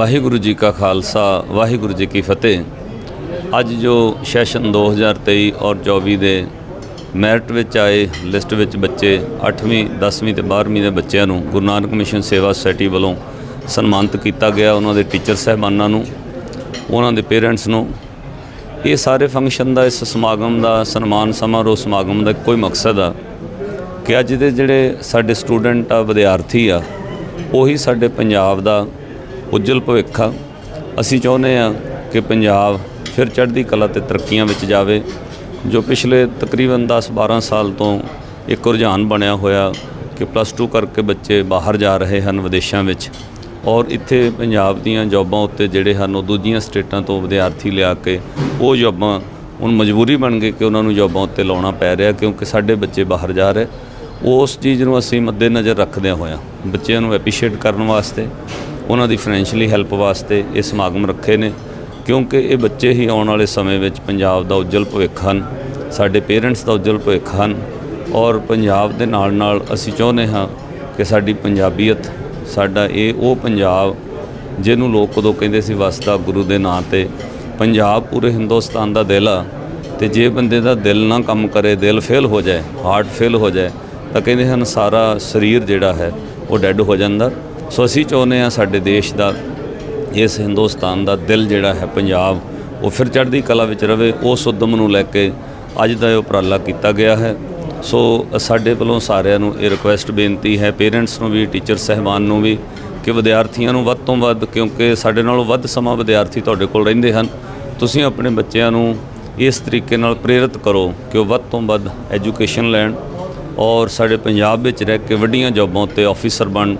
ਵਾਹਿਗੁਰੂ ਜੀ ਕਾ ਖਾਲਸਾ, ਵਾਹਿਗੁਰੂ ਜੀ ਕੀ ਫਤਿਹ। ਅੱਜ ਜੋ ਸੈਸ਼ਨ 2023 ਔਰ 24 ਦੇ ਮੈਰਿਟ ਵਿੱਚ ਆਏ, ਲਿਸਟ ਵਿੱਚ ਬੱਚੇ 8ਵੀਂ 10ਵੀਂ ਤੇ 12ਵੀਂ ਦੇ ਬੱਚਿਆਂ ਨੂੰ ਗੁਰੂ ਨਾਨਕ ਮਿਸ਼ਨ ਸੇਵਾ ਸੁਸਾਇਟੀ ਵੱਲੋਂ ਸਨਮਾਨਿਤ ਕੀਤਾ ਗਿਆ ਉਹਨਾਂ ਦੇ ਟੀਚਰ ਸਹਿਬਾਨਾਂ ਨੂੰ, ਉਹਨਾਂ ਦੇ ਪੇਰੈਂਟਸ ਨੂੰ। ਇਹ ਸਾਰੇ ਫੰਕਸ਼ਨ ਦਾ, ਇਸ ਸਮਾਗਮ ਦਾ ਸਨਮਾਨ ਸਮਾਰੋਹ ਸਮਾਗਮ ਦਾ ਇੱਕੋ ਹੀ ਮਕਸਦ ਆ ਕਿ ਅੱਜ ਦੇ ਜਿਹੜੇ ਸਾਡੇ ਸਟੂਡੈਂਟ ਆ, ਵਿਦਿਆਰਥੀ ਆ, ਉਹੀ ਸਾਡੇ ਪੰਜਾਬ ਦਾ ਉਜਲ ਭਵਿੱਖ ਆ। ਅਸੀਂ ਚਾਹੁੰਦੇ ਆ ਕਿ ਪੰਜਾਬ ਫਿਰ ਚੜ੍ਹਦੀ ਕਲਾ ਤੇ ਤਰੱਕੀਆਂ ਵਿੱਚ ਜਾਵੇ, ਜੋ ਪਿਛਲੇ ਤਕਰੀਬਨ 10-12 ਸਾਲ ਤੋਂ ਇੱਕ ਰੁਝਾਨ ਬਣਿਆ ਹੋਇਆ ਕਿ ਪਲੱਸ 2 ਕਰਕੇ ਬੱਚੇ ਬਾਹਰ ਜਾ ਰਹੇ ਹਨ ਵਿਦੇਸ਼ਾਂ ਵਿੱਚ। ਔਰ ਇੱਥੇ ਪੰਜਾਬ ਦੀਆਂ ਜੌਬਾਂ ਉੱਤੇ ਜਿਹੜੇ ਹਨ, ਉਹ ਦੂਜੀਆਂ ਸਟੇਟਾਂ ਤੋਂ ਵਿਦਿਆਰਥੀ ਲਿਆ ਕੇ ਉਹ ਜੌਬਾਂ ਹੁਣ ਮਜਬੂਰੀ ਬਣ ਗਈ ਕਿ ਉਹਨਾਂ ਨੂੰ ਜੌਬਾਂ ਉੱਤੇ ਲਾਉਣਾ ਪੈ ਰਿਹਾ ਕਿਉਂਕਿ ਸਾਡੇ ਬੱਚੇ ਬਾਹਰ ਜਾ ਰਹੇ। ਉਸ ਚੀਜ਼ ਨੂੰ ਅਸੀਂ ਮੱਦੇਨਜ਼ਰ ਰੱਖਦਿਆਂ ਹੋਇਆਂ ਬੱਚਿਆਂ ਨੂੰ ਐਪਰੀਸ਼ੀਏਟ ਕਰਨ ਵਾਸਤੇ ਉਹਨਾਂ ਦੀ ਫਾਈਨੈਂਸ਼ੀਅਲੀ ਹੈਲਪ ਵਾਸਤੇ ਇਹ ਸਮਾਗਮ ਰੱਖੇ ਨੇ, ਕਿਉਂਕਿ ਇਹ ਬੱਚੇ ਹੀ ਆਉਣ ਵਾਲੇ ਸਮੇਂ ਵਿੱਚ ਪੰਜਾਬ ਦਾ ਉਜਲ ਭਵਿੱਖ ਹਨ, ਸਾਡੇ ਪੇਰੈਂਟਸ ਦਾ ਉਜਲ ਭਵਿੱਖ ਹਨ ਔਰ ਪੰਜਾਬ ਦੇ ਨਾਲ ਨਾਲ ਅਸੀਂ ਚਾਹੁੰਦੇ ਹਾਂ ਕਿ ਸਾਡੀ ਪੰਜਾਬੀਅਤ, ਸਾਡਾ ਇਹ ਉਹ ਪੰਜਾਬ ਜਿਹਨੂੰ ਲੋਕ ਉਦੋਂ ਕਹਿੰਦੇ ਸੀ ਵਸਦਾ ਗੁਰੂ ਦੇ ਨਾਂ ਤੇ, ਪੰਜਾਬ ਪੂਰੇ ਹਿੰਦੁਸਤਾਨ ਦਾ ਦਿਲ ਆ ਤੇ ਜੇ ਬੰਦੇ ਦਾ ਦਿਲ ਨਾ ਕੰਮ ਕਰੇ, ਦਿਲ ਫੇਲ ਹੋ ਜਾਏ ਹਾਰਟ ਫੇਲ ਹੋ ਜਾਏ, ਤਾਂ ਕਹਿੰਦੇ ਹਨ ਸਾਰਾ ਸਰੀਰ ਜਿਹੜਾ ਹੈ ਉਹ ਡੈੱਡ ਹੋ ਜਾਂਦਾ ਸੋ ਅਸੀਂ ਚਾਹੁੰਦੇ ਹਾਂ ਸਾਡੇ ਦੇਸ਼ ਦਾ, ਇਸ ਹਿੰਦੁਸਤਾਨ ਦਾ ਦਿਲ ਜਿਹੜਾ ਹੈ ਪੰਜਾਬ, ਉਹ ਫਿਰ ਚੜ੍ਹਦੀ ਕਲਾ ਵਿੱਚ ਰਵੇ, ਉਸ ਉਦਮ ਨੂੰ ਲੈ ਕੇ ਅੱਜ ਦਾ ਇਹ ਉਪਰਾਲਾ ਕੀਤਾ ਗਿਆ ਹੈ। ਸੋ ਸਾਡੇ ਵੱਲੋਂ ਸਾਰਿਆਂ ਨੂੰ ਇਹ ਰਿਕੁਐਸਟ ਬੇਨਤੀ ਹੈ ਪੇਰੈਂਟਸ ਨੂੰ ਵੀ ਟੀਚਰ ਸਹਿਬਾਨ ਨੂੰ ਵੀ, ਕਿ ਵਿਦਿਆਰਥੀਆਂ ਨੂੰ ਵੱਧ ਤੋਂ ਵੱਧ, ਕਿਉਂਕਿ ਸਾਡੇ ਨਾਲੋਂ ਵੱਧ ਸਮਾਂ ਵਿਦਿਆਰਥੀ ਤੁਹਾਡੇ ਕੋਲ ਰਹਿੰਦੇ ਹਨ। ਤੁਸੀਂ ਆਪਣੇ ਬੱਚਿਆਂ ਨੂੰ ਇਸ ਤਰੀਕੇ ਨਾਲ ਪ੍ਰੇਰਿਤ ਕਰੋ ਕਿ ਉਹ ਵੱਧ ਤੋਂ ਵੱਧ ਐਜੂਕੇਸ਼ਨ ਲੈਣ ਔਰ ਸਾਡੇ ਪੰਜਾਬ ਵਿੱਚ ਰਹਿ ਕੇ ਵੱਡੀਆਂ ਜੌਬਾਂ ਉੱਤੇ ਆਫੀਸਰ ਬਣ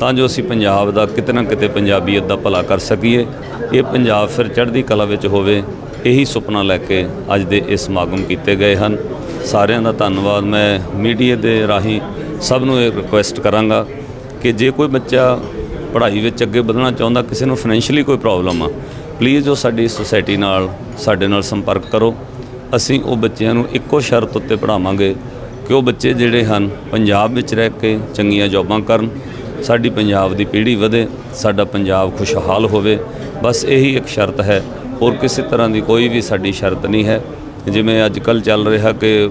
ਤਾਂ ਜੋ ਅਸੀਂ ਪੰਜਾਬ ਦਾ ਕਿਤੇ ਨਾ ਕਿਤੇ ਪੰਜਾਬੀਅਤ ਦਾ ਭਲਾ ਕਰ ਸਕੀਏ। ਇਹ ਪੰਜਾਬ ਫਿਰ ਚੜ੍ਹਦੀ ਕਲਾ ਵਿੱਚ ਹੋਵੇ, ਇਹੀ ਸੁਪਨਾ ਲੈ ਕੇ ਅੱਜ ਦੇ ਇਹ ਸਮਾਗਮ ਕੀਤੇ ਗਏ ਹਨ। ਸਾਰਿਆਂ ਦਾ ਧੰਨਵਾਦ। ਮੈਂ ਮੀਡੀਆ ਦੇ ਰਾਹੀਂ ਸਭ ਨੂੰ ਇਹ ਰਿਕੁਐਸਟ ਕਰਾਂਗਾ ਕਿ ਜੇ ਕੋਈ ਬੱਚਾ ਪੜ੍ਹਾਈ ਵਿੱਚ ਅੱਗੇ ਵਧਣਾ ਚਾਹੁੰਦਾ, ਕਿਸੇ ਨੂੰ ਫਾਈਨੈਂਸ਼ੀਅਲੀ ਕੋਈ ਪ੍ਰੋਬਲਮ ਆ ਪਲੀਜ਼ ਉਹ ਸਾਡੀ ਸੁਸਾਇਟੀ ਨਾਲ, ਸਾਡੇ ਨਾਲ ਸੰਪਰਕ ਕਰੋ। ਅਸੀਂ ਉਹ ਬੱਚਿਆਂ ਨੂੰ ਇੱਕੋ ਸ਼ਰਤ ਉੱਤੇ ਪੜ੍ਹਾਵਾਂਗੇ ਕਿ ਉਹ ਬੱਚੇ ਜਿਹੜੇ ਹਨ, ਪੰਜਾਬ ਵਿੱਚ ਰਹਿ ਕੇ ਚੰਗੀਆਂ ਜੌਬਾਂ ਕਰਨ ਸਾਡੀ ਪੰਜਾਬ ਦੀ ਪੀੜ੍ਹੀ ਵਧੇ, ਸਾਡਾ ਪੰਜਾਬ ਖੁਸ਼ਹਾਲ ਹੋਵੇ। ਬਸ ਇਹੀ ਇੱਕ ਸ਼ਰਤ ਹੈ। ਹੋਰ ਕਿਸੇ ਤਰ੍ਹਾਂ ਦੀ ਕੋਈ ਵੀ ਸਾਡੀ ਸ਼ਰਤ ਨਹੀਂ ਹੈ। ਜਿਵੇਂ ਅੱਜ ਕੱਲ ਚੱਲ ਰਿਹਾ ਕਿ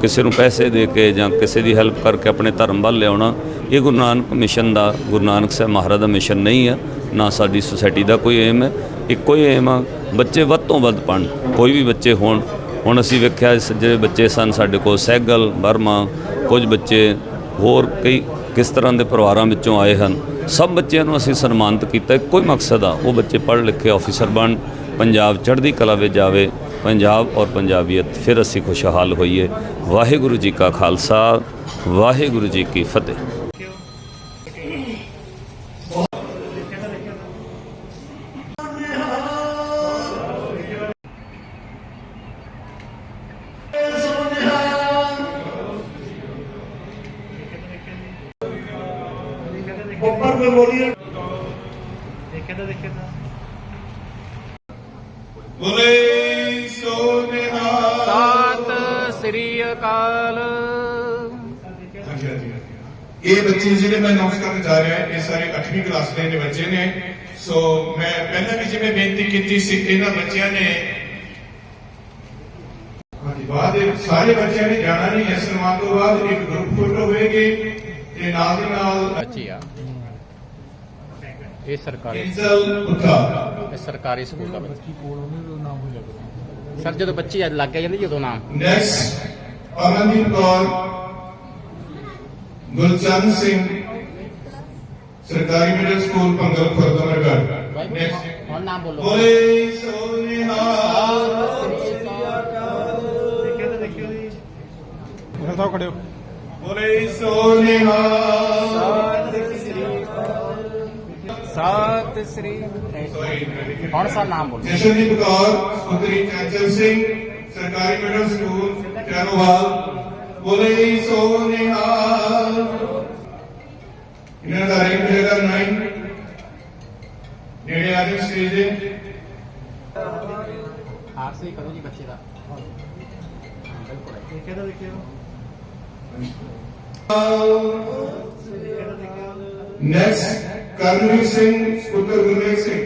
ਕਿਸੇ ਨੂੰ ਪੈਸੇ ਦੇ ਕੇ ਜਾਂ ਕਿਸੇ ਦੀ ਹੈਲਪ ਕਰਕੇ ਆਪਣੇ ਧਰਮ ਵੱਲ ਲਿਆਉਣਾ, ਇਹ ਗੁਰੂ ਨਾਨਕ ਮਿਸ਼ਨ ਦਾ, ਗੁਰੂ ਨਾਨਕ ਸਾਹਿਬ ਮਹਾਰਾਜ ਦਾ ਮਿਸ਼ਨ ਨਹੀਂ ਹੈ। ਨਾ ਸਾਡੀ ਸੁਸਾਇਟੀ ਦਾ ਕੋਈ ਏਮ ਹੈ। ਇੱਕੋ ਹੀ ਏਮ ਆ, ਬੱਚੇ ਵੱਧ ਤੋਂ ਵੱਧ ਪੜ੍ਹਨ। ਕੋਈ ਵੀ ਬੱਚੇ ਹੋਣ। ਹੁਣ ਅਸੀਂ ਵੇਖਿਆ, ਜਿਹੜੇ ਬੱਚੇ ਸਨ ਸਾਡੇ ਕੋਲ, ਸੈਗਲ ਬਰਮਾ ਕੁਝ ਬੱਚੇ, ਹੋਰ ਕਈ ਕਿਸ ਤਰ੍ਹਾਂ ਦੇ ਪਰਿਵਾਰਾਂ ਵਿੱਚੋਂ ਆਏ ਹਨ, ਸਭ ਬੱਚਿਆਂ ਨੂੰ ਅਸੀਂ ਸਨਮਾਨਿਤ ਕੀਤਾ। ਕੋਈ ਮਕਸਦ ਆ, ਉਹ ਬੱਚੇ ਪੜ੍ਹ ਲਿਖੇ ਕੇ ਆਫੀਸਰ ਬਣ, ਪੰਜਾਬ ਚੜ੍ਹਦੀ ਕਲਾ ਵਿੱਚ ਜਾਵੇ, ਪੰਜਾਬ ਔਰ ਪੰਜਾਬੀਅਤ, ਫਿਰ ਅਸੀਂ ਖੁਸ਼ਹਾਲ ਹੋਈਏ। ਵਾਹਿਗੁਰੂ ਜੀ ਕਾ ਖਾਲਸਾ, ਵਾਹਿਗੁਰੂ ਜੀ ਕੀ ਫਤਿਹ। ਉੱਪਰ ਕੋਈ ਬੋਲੀਏ ਦੇਖਿਆ ਤਾਂ ਦੇਖਿਆ ਤਾਂ ਬੋਲੇ ਸੋ ਨਿਹਾਲ ਸਤਿ ਸ੍ਰੀ ਅਕਾਲ। ਹਾਂਜੀ, ਹਾਂਜੀ, ਹਾਂਜੀ। ਇਹ ਬੱਚੇ ਜਿਹੜੇ ਮੈਂ ਅਨਾਉਂਸ ਕਰਨ ਜਾ ਰਿਹਾ ਇਹ ਸਾਰੇ 8ਵੀਂ ਕਲਾਸ ਦੇ ਨੇ ਬੱਚੇ ਨੇ। ਸੋ ਮੈਂ ਪਹਿਲਾਂ ਵੀ ਜਿਵੇਂ ਬੇਨਤੀ ਕੀਤੀ ਸੀ ਇਹਨਾਂ ਬੱਚਿਆਂ ਨੇ ਹਾਂਜੀ ਬਾਅਦ ਸਾਰੇ ਬੱਚਿਆਂ ਨੇ ਜਾਣਾ ਨਹੀਂ ਇਸ ਸਨਮਾਨ ਤੋਂ ਬਾਅਦ ਇੱਕ ਗਰੁੱਪ ਫੋਟੋ ਹੋਏਗੀ ਤੇ ਨਾਲ ਦੀ ਨਾਲ ਬੱਚੀ ਆ। ਇਹ ਸਰਕਾਰੀ ਇੰਜ਼ਲ ਉੱਠਾ ਇਹ ਸਰਕਾਰੀ ਸਕੂਲ ਦਾ ਬੱਚੀ। ਸਰ ਜਦੋਂ ਬੱਚੀ ਲੱਗ ਗਿਆ ਜਾਂਦੀ ਜਦੋਂ ਨਾਮ ਨੈਕਸਟ ਅਮਨਦੀਪ ਕੌਰ ਗੁਲਚੰਦ ਸਿੰਘ ਸਰਕਾਰੀ ਮਿਡਲ ਸਕੂਲ ਭੰਗਲ ਖੁਰਦਮਰਗੜ ਨੈਕਸਟ ਹੁਣ ਨਾਮ ਬੋਲੋ। ਬੋਲੇ ਸੋ ਨਿਹਾਲ ਦੇਖਿਆ ਤਾਂ ਦੇਖਿਆ ਜੀ ਬੋਲੇ ਸੋ ਨਿਹਾਲ ਸਤਿ ਸ੍ਰੀ ਹੁਣ ਸਰ ਨਾਮ ਬੋਲੋ ਜਸ਼ਨਦੀਪ ਕੌਰ ਸੁੰਦਰੀ ਚੰਚਲ ਸਿੰਘ ਸਰਕਾਰੀ ਮਿਡਲ ਸਕੂਲ ਚੈਨੋਵਾਲ। ਬੋਲੇ ਸੋ ਨਿਹਾਲ। ਇਹਨਾਂ ਦਾ ਰੈਂਕ ਹੈਗਾ 9 ਨੇੜੇ ਆ ਜੀ ਸਟੇਜ ਦੇ। ਆਰਸੀ ਕਰੋ ਜੀ ਬੱਚੇ ਦਾ। ਬਿਲਕੁਲ। ਦੇਖਿਆ ਤਾਂ ਦੇਖਿਆ ਨੈਕਸਟ ਕਰਨਵੀਰ ਸਿੰਘ ਪੁੱਤਰ ਗੁਰਮੇਲ ਸਿੰਘ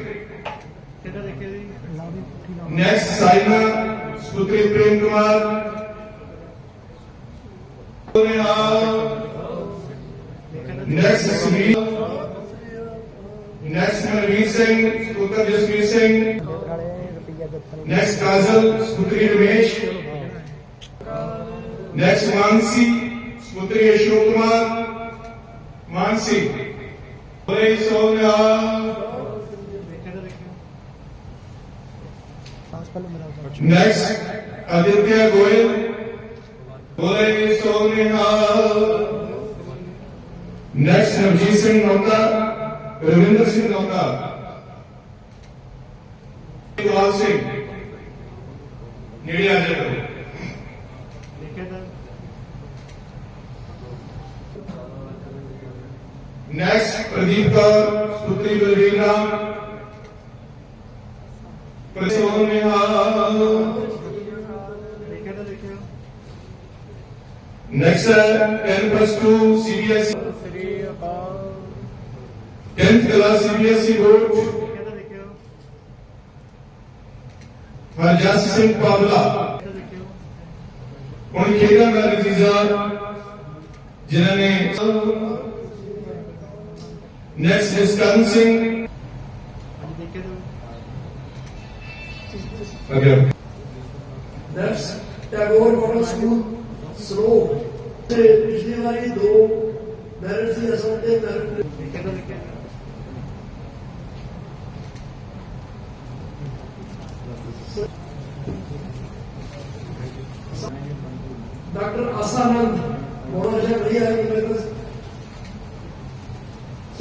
ਕਿਹਦਾ ਦੇਖਿਆ ਜੀ ਨੈਕਸਟ ਸਾਇਨਾ ਸੁਪੁੱਤਰੀ ਪ੍ਰੇਮ ਕੁਮਾਰ ਨੈਕਸਟ ਸੁਨੀਲ ਨੈਕਸਟ ਮਨਵੀਰ ਸਿੰਘ ਪੁੱਤਰ ਜਸਵੀਰ ਸਿੰਘ ਨੈਕਸਟ ਕਾਜਲ ਸੁਪੁੱਤਰੀ ਰਮੇਸ਼ ਨੈਕਸਟ ਮਾਨਸੀ ਸੁਪੁੱਤਰੀ ਅਸ਼ੋਕ ਕੁਮਾਰ ਮਾਨਸੀ ਬਈ ਸੋਨਾ ਨੈਕਸਟ ਅਦਿੱਤਿਆ ਗੋਇਲ ਬਈ ਸੋਨਾ ਨੈਕਸਟ ਨਵਜੀਤ ਸਿੰਘ ਨੌਕਾ ਰਵਿੰਦਰ ਸਿੰਘ ਨੌਕਾ ਗੋਲ ਸਿੰਘ ਨੇੜੇ ਆ ਜਾਓ نیکسٹ پردیپ کور پتری بلوینا next ten plus two C B S tenth class C B S C board Harjas Singh پاولا ان کھیلا کا نتیجہ جنہوں نے ਕਿਹਦਾ ਦੇਖਿਆ ਹੁਣ ਖੇਡਾਂ ਦਾ ਨਤੀਜਾ ਜਿਨ੍ਹਾਂ ਨੇ ਨੈਕਸਟ ਜਸਕਰਨ ਸਿੰਘ ਅੱਜ ਦੇਖਿਆ ਤਾਂ ਅਗਰ ਨੈਕਸਟ ਟੈਗੋਰ ਮਾਡਲ ਸਕੂਲ ਸਲੋ ਤੇ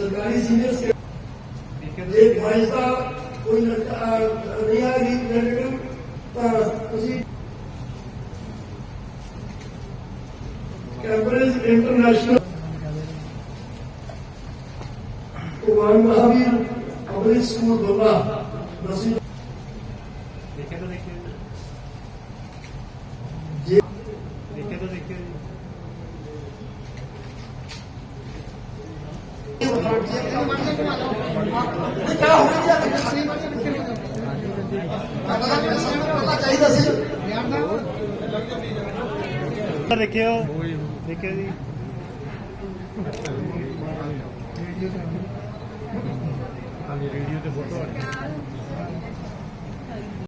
ਪਿਛਲੀ ਵਾਰੀ ਦੋ ਮੈਰਿਟ ਸੀ ਅਸਲ ਤੇ ਮੈਰਿਟ ਦੇਖਿਆ ਤਾਂ ਦੇਖਿਆ ਡਾਕਟਰ ਆਸਾਨੰਦ ਬਹੁਤ ਅੱਛਾ ਵਧੀਆ ਹੈ ਮੇਰੇ ਕੋਲ ਸਰਕਾਰੀ ਸੀਨੀਅਰ ਸਟੇਟ ਦੇਖਿਆ ਤਾਂ ਜੇ ਵਾਇਸ ਦਾ ਕੋਈ ਲੜਕਾ ਅਹ, ਨਹੀਂ ਆ ਗਈ ਰਿਲੇਟਿਵ ਤਾਂ ਤੁਸੀਂ Cambridge international Kumar Mahavir Amrit school ਦੋਲਾ ਦਸਵੀਂ ਦੇਖਿਆ ਤਾਂ ਦੇਖਿਆ ਜੇ ਦੇਖਿਆ ਤਾਂ ਦੇਖਿਆ ਜੀ ਚਾਹੀਦਾ ਸੀ ਤਾਂ ਦੇਖਿਆ ਦੇਖਿਆ ਜੀ। ਰੇਡੀਓ ਤੇ ਫੋਟੋ ਆ